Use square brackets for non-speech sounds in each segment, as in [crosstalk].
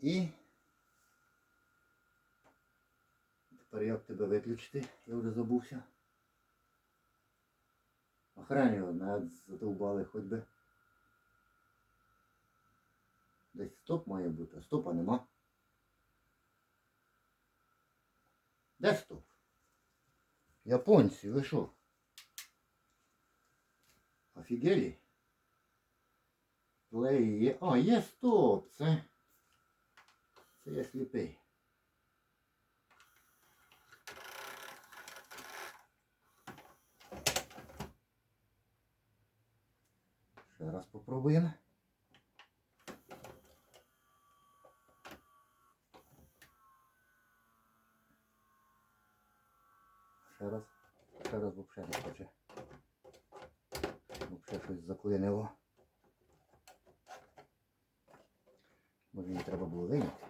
І тепер як тебе виключити? Я вже забувся. Охрані одна задовбали хоч би. Десь стоп має бути, а стопа нема. Де стоп? Японці, ви що? Офігелі? Плей є. А, є стоп! Це. Це я сліпий. Ще раз попробуємо. Ще раз. Ще раз взагалі не хоче. Взагалі щось заклинило. Може мені треба було виняти?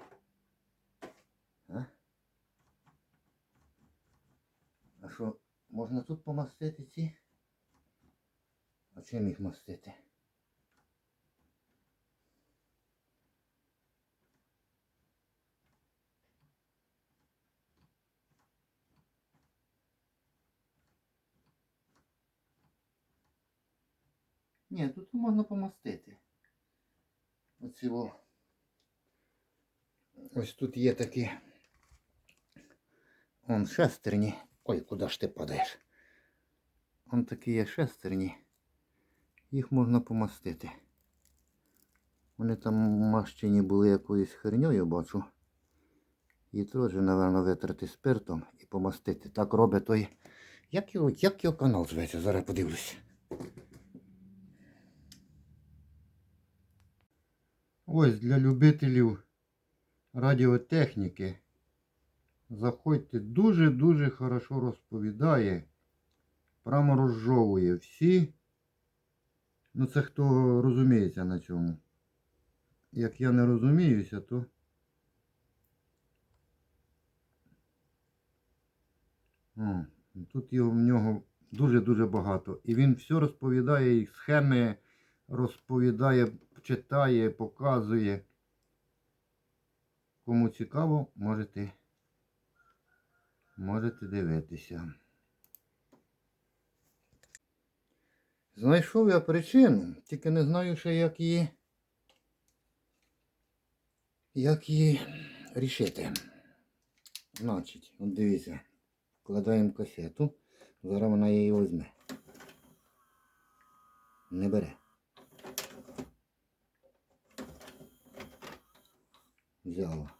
можна тут помастити ці? А чим їх мастити? Ні, тут можна помастити. Оці о. Ось тут є такі. Он шестерні. Ой, куди ж ти падаєш? Он такі є шестерні. Їх можна помастити. Вони там мащені були якоюсь херньою, бачу. І теж, напевно, витрати спиртом і помастити. Так робить той. Як його, як його канал зветься? Зараз подивлюся. Ось для любителів радіотехніки. Заходьте, дуже-дуже хорошо розповідає. Прямо розжовує всі. Ну це хто розуміється на цьому. Як я не розуміюся, то О, тут його в нього дуже-дуже багато. І він все розповідає, і схеми розповідає, читає, показує. Кому цікаво, можете, можете дивитися. Знайшов я причину, тільки не знаю ще, як її, як її рішити. Значить, от дивіться, вкладаємо касету, зараз вона її візьме. Не бере. Взяла.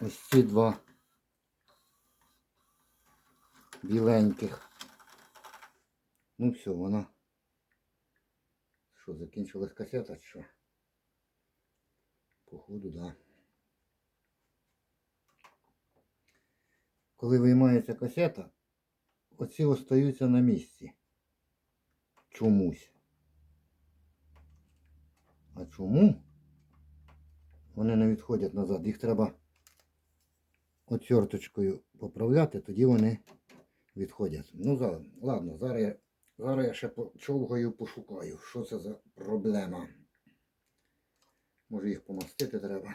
Ось ці два біленьких. Ну все, вона. Що, закінчилась касета чи що? Походу, да. Коли виймається касета, оці остаються на місці. Чомусь. А чому? Вони не відходять назад. Їх треба отверточкою поправляти, тоді вони відходять. Ну, ладно, зараз я, зараз я ще почовгаю, пошукаю, що це за проблема. Може їх помастити треба.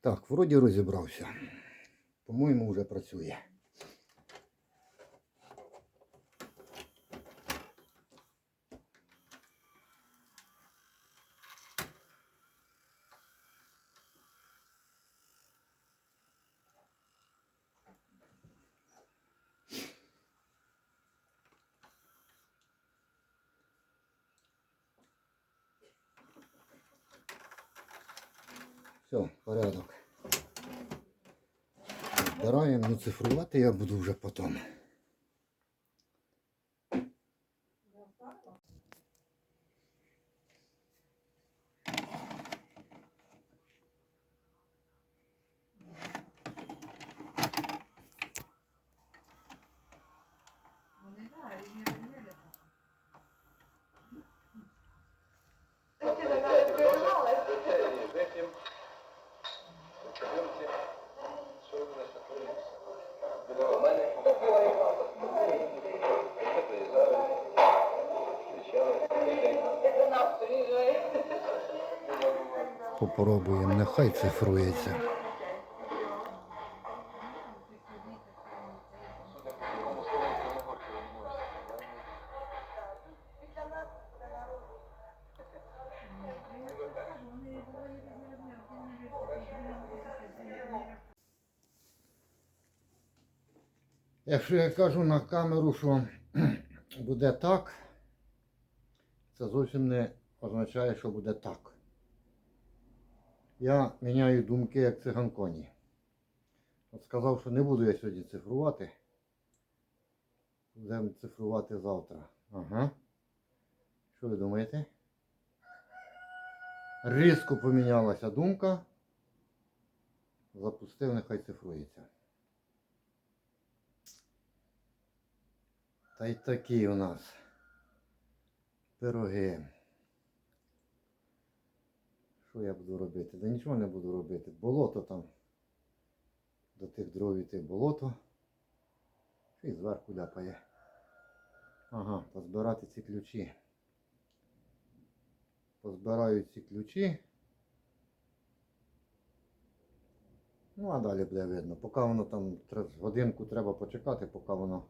Так, вроді розібрався. По-моєму, вже працює. Все, порядок. Збираємо, ну цифрувати я буду вже потім. Попробуємо, нехай цифрується. Якщо я кажу на камеру, що [clears throat] буде так, це зовсім не означає, що буде так. Я міняю думки як циган коні. От сказав, що не буду я сьогодні цифрувати. Будемо цифрувати завтра. Ага. Що ви думаєте? Різко помінялася думка. Запустив, нехай цифрується. Та й такі у нас пироги. Що я буду робити? Да нічого не буду робити. Болото там. До тих дров іти болото. І зверху ляпає. Ага, позбирати ці ключі. Позбираю ці ключі. Ну, а далі буде видно. Поки воно там годинку треба почекати, поки воно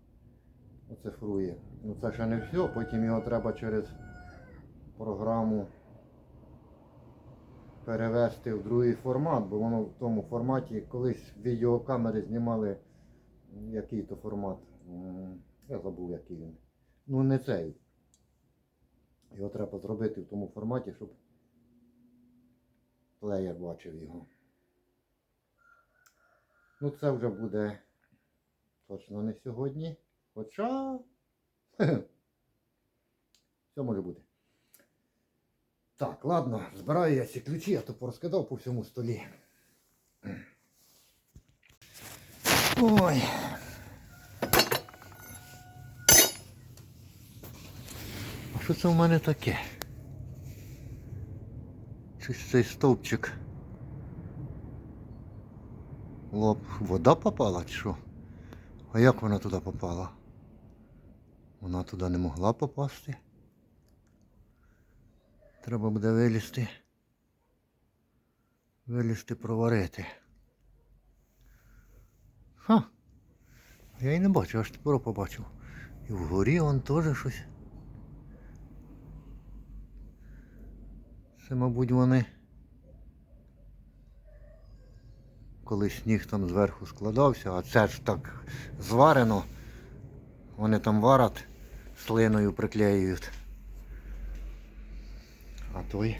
оцифрує. Ну це ще не все, потім його треба через програму перевести в другий формат, бо воно в тому форматі колись відеокамери знімали який то формат. Я забув який він. Ну не цей. Його треба зробити в тому форматі, щоб плеєр бачив його. Ну це вже буде точно не сьогодні. Хоча. [laughs] Все може бути. Так, ладно, збираю я ці ключі, а то порозкидав по всьому столі. Ой. А що це в мене таке? Щось цей стовпчик. Лоб. Вода попала чи що? А як вона туди попала? Вона туди не могла попасти. Треба буде вилізти. Вилізти проварити. Ха. Я і не бачу, аж тепер побачив. І вгорі вон теж щось. Це, мабуть, вони. Коли сніг там зверху складався, а це ж так зварено. Вони там варять, слиною приклеюють. А той.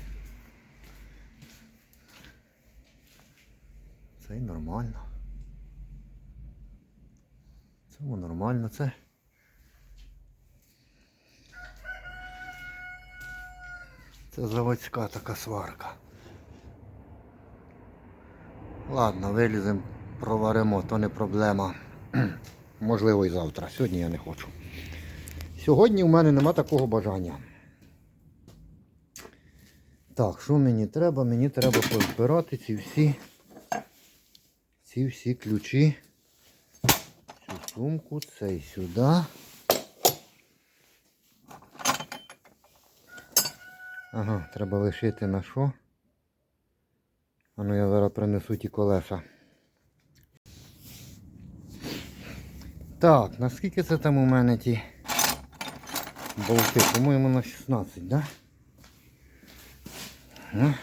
Це й нормально. Це нормально, це. Це заводська така сварка. Ладно, виліземо, проваримо, то не проблема. [clears throat] Можливо і завтра. Сьогодні я не хочу. Сьогодні в мене нема такого бажання. Так, що мені треба? Мені треба позбирати ці всі ці всі ключі. Цю сумку, цей сюди. Ага, треба лишити на що? А ну я зараз принесу ті колеса. Так, наскільки це там у мене ті болти? По-моєму на 16, да? Ну.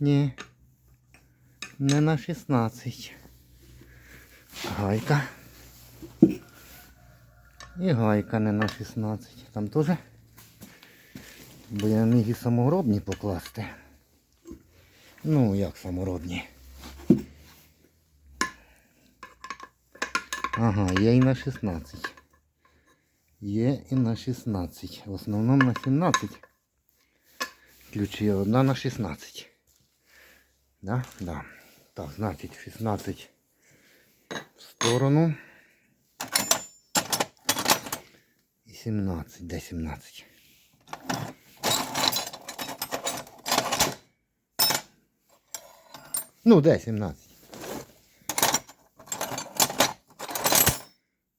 Ні. Не на 16. Гайка. І гайка не на 16. Там теж. Бо я міг і саморобні покласти. Ну, як саморобні. Ага, є і на 16. Є і на 16. В основному на 17. Ключі одна на 16. Да? Да. Так, значить 16 в сторону. І 17. Де 17? Ну, де 17?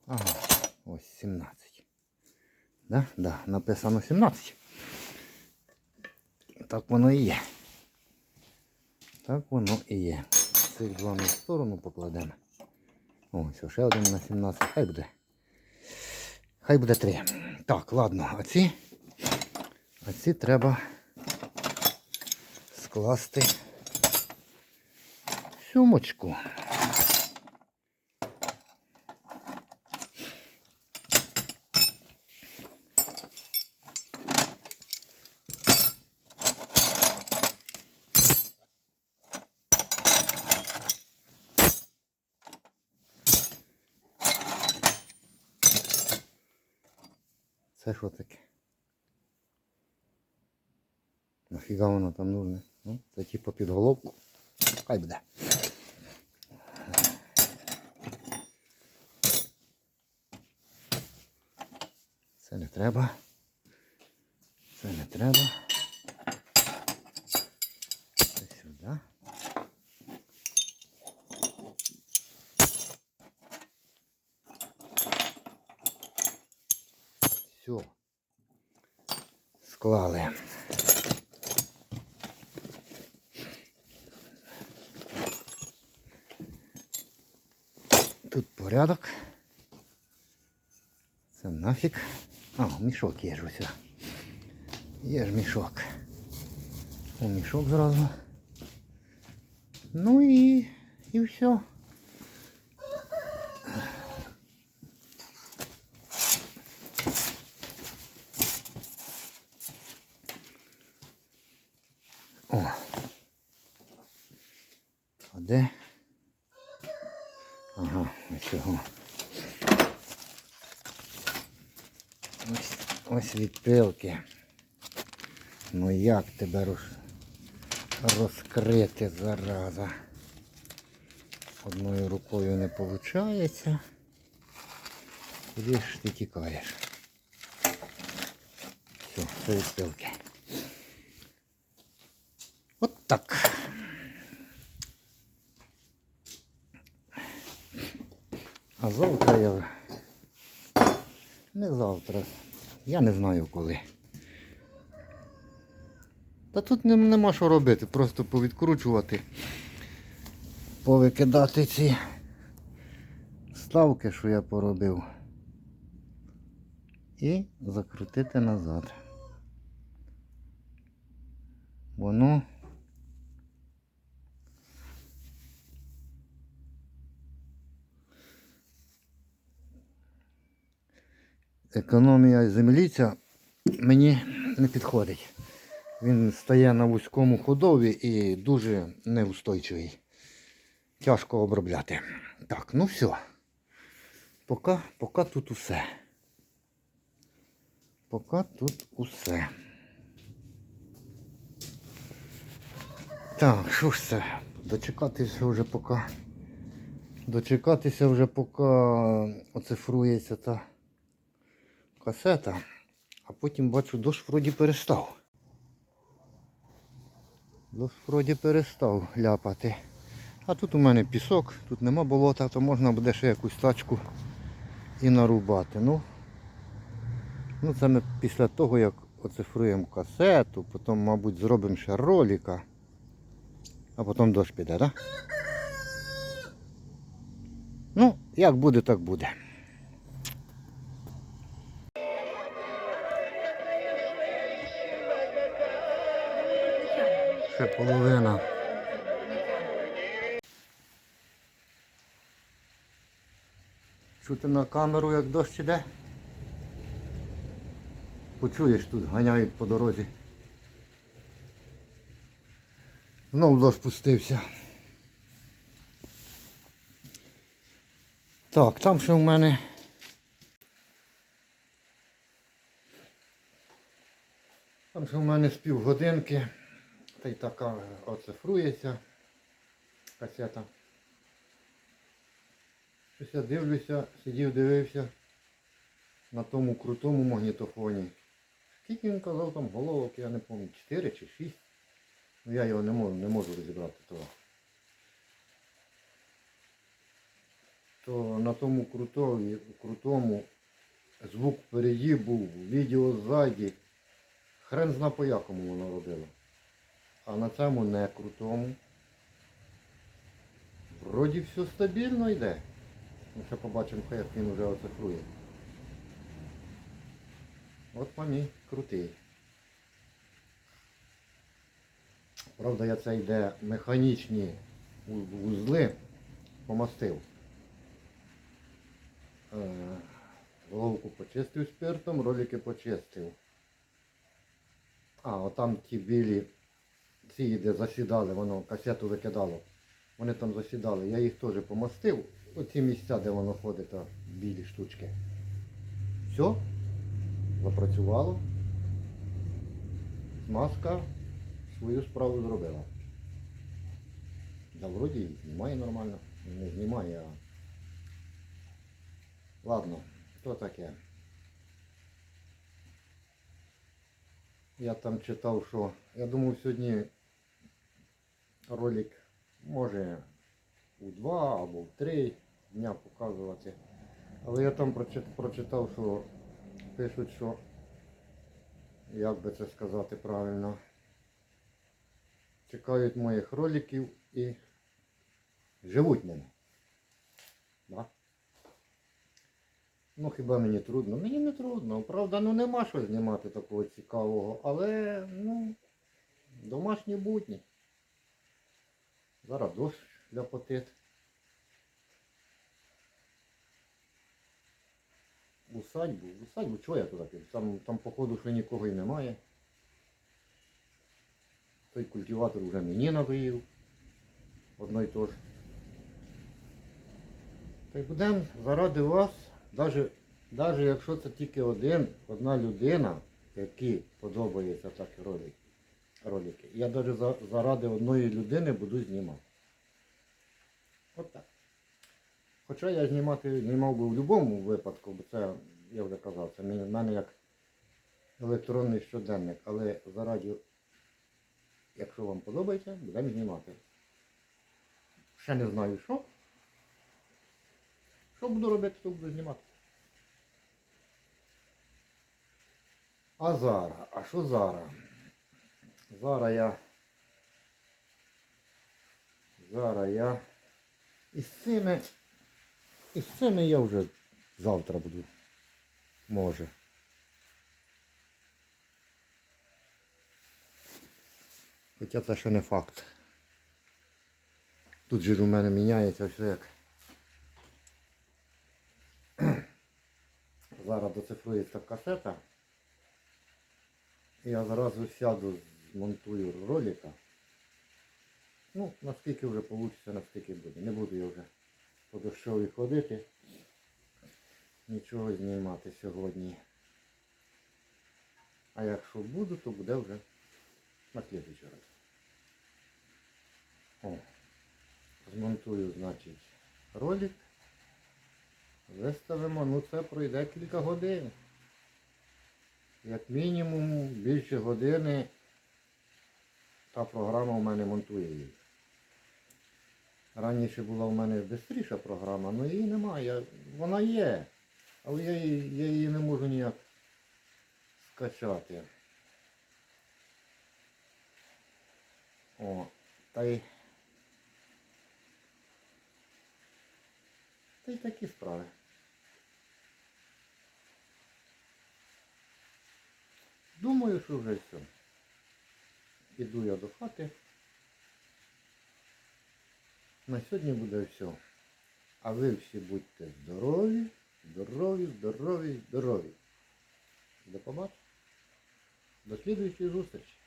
Ага, ось 17. Да? Да, написано 17. Так воно і є. Так воно і є. Цих два ми в сторону покладемо. О, все, ще один на 17. Хай буде. Хай буде три. Так, ладно, а ці. А ці треба скласти в сумочку. Це що таке? Нафіга воно там нужне? Ну, це типу під головку. Хай буде. Це не треба. Це не треба. Це сюди. Все. Склали. порядок. Це нафіг. А, мішок є ж ось. Є ж мішок. О, мішок зразу. Ну і, і все. Відпилки. Ну як тебе роз... розкрити зараза? Одною рукою не виходить. Куди ж ти тікаєш? Все, це відпилки. От так. А завтра я. Не завтра. Я не знаю коли. Та тут нема що робити, просто повідкручувати, повикидати ці ставки, що я поробив. І закрутити назад. Воно економія землі ця мені не підходить. Він стає на вузькому ходові і дуже неустойчивий. Тяжко обробляти. Так, ну все. Поки, поки тут усе. Поки тут усе. Так, що ж це? Дочекатися вже поки. Дочекатися вже поки оцифрується та касета. А потім бачу, дощ вроді перестав. Дощ вроді перестав ляпати. А тут у мене пісок, тут нема болота, то можна буде ще якусь тачку і нарубати. Ну, ну це ми після того, як оцифруємо касету, потім, мабуть, зробимо ще ролика, а потім дощ піде, так? Да? Ну, як буде, так буде. Ще половина. Чути на камеру, як дощ іде? Почуєш тут, ганяють по дорозі. Знов дощ спустився. Так, там ще в мене. Там ще в мене з півгодинки. Та й така оцифрується касета. Щось я дивлюся, сидів, дивився на тому крутому магнітофоні. Скільки він казав там головок, я не пам'ятаю, 4 чи 6. Ну я його не можу, не можу розібрати того. То на тому крутові, крутому звук впереді був, відео ззаді. Хрен зна по якому воно робило. А на цьому не крутому Вроді все стабільно йде. Ну, ще побачимо, як він вже оцифрує. От пані крутий. Правда, я це йде механічні вузли помастив. Е, Головку почистив спиртом, ролики почистив. А, отам ті білі, ці, де засідали, воно касету викидало. Вони там засідали. Я їх теж помастив. Оці місця, де воно ходить, білі штучки. Все, запрацювало. Маска свою справу зробила. Да вроді знімає нормально. Не знімає, а. Ладно, то таке. Я там читав, що. Я думав сьогодні ролик може у два або в три дня показувати. Але я там прочитав, що пишуть, що як би це сказати правильно. Чекають моїх роликів і живуть ними. Да? Ну хіба мені трудно? Мені не трудно. Правда, ну нема що знімати такого цікавого, але ну, домашні будні. Зараз дощ ляпотить. Усадьбу, усадьбу, чого я туди піду? Там, там походу що нікого і немає. Той культиватор вже мені надоїв. Одно й то ж. Та й будемо заради вас, навіть, якщо це тільки один, одна людина, якій подобається так ролик, ролики. Я навіть заради одної людини буду знімати. От так. Хоча я знімати знімав би в будь-якому випадку, бо це, я вже казав, це в мене як електронний щоденник, але заради, якщо вам подобається, будемо знімати. Ще не знаю що. Що буду робити, то буду знімати. А зараз, а що зараз? Зараз я. Зараз я. Із цими. Із цими я вже завтра буду. Може. Хоча це ще не факт. Тут же у мене міняється все як. Зараз доцифрується касета. Я зразу сяду, змонтую ролика. Ну, наскільки вже вийде, наскільки буде. Не буду я вже по дощові ходити. Нічого знімати сьогодні. А якщо буду, то буде вже на слідуючий раз. О, змонтую, значить, ролик. Виставимо, ну це пройде кілька годин. Як мінімум більше години та програма у мене монтує її. Раніше була у мене швидша програма, але її немає. Вона є. Але я її, я її не можу ніяк скачати. О, та й. Та й такі справи. Думаю, що вже все. Іду я до хати. На сьогодні буде все. А ви всі будьте здорові, здорові, здорові, здорові. До побачення. До слідуючої зустрічі.